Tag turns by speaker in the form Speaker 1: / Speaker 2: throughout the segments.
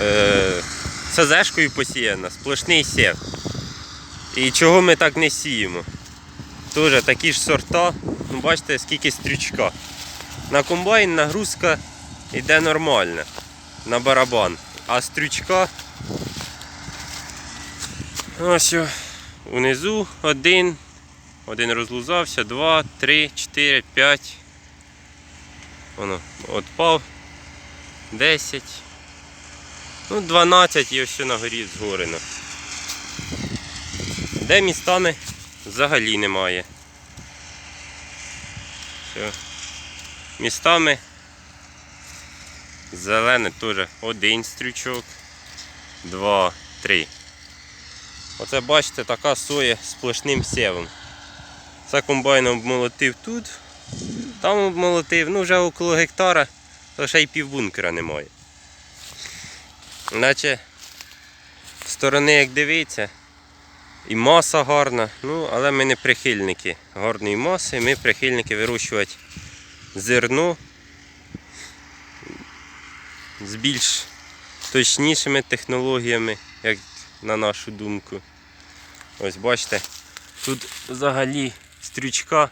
Speaker 1: е, СЗшкою посіяна, сплошний сів. І чого ми так не сіємо? Теж такі ж сорта, ну бачите, скільки стрючка. На комбайн нагрузка йде нормальна на барабан. А стрючка ось унизу один, один розлузався, два, три, чотири, п'ять. Воно отпав. 10. Ну, 12 і ось на горі згорено. Де містами взагалі немає. Все. Містами зелене теж один стрючок, два, три. Оце бачите, така соя з сплошним сєвом. Це комбайном обмолотив тут, там обмолотив, ну вже около гектара, то ще й півбункера немає. Наче з сторони, як дивиться, і маса гарна, ну, але ми не прихильники гарної маси, ми прихильники вирощувати зерно з більш точнішими технологіями, як на нашу думку. Ось бачите, тут взагалі стрючка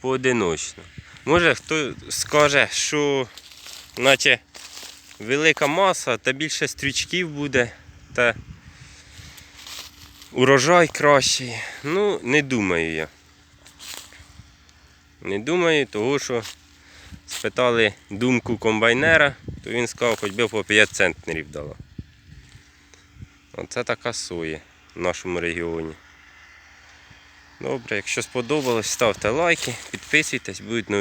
Speaker 1: поодиночно. Може хто скаже, що наче велика маса та більше стрючків буде, та урожай кращий. Ну, не думаю я. Не думаю, того що спитали думку комбайнера, то він сказав, хоч би по 5 центнерів дало. Оце така соя в нашому регіоні. Добре, якщо сподобалось, ставте лайки, підписуйтесь, будуть нові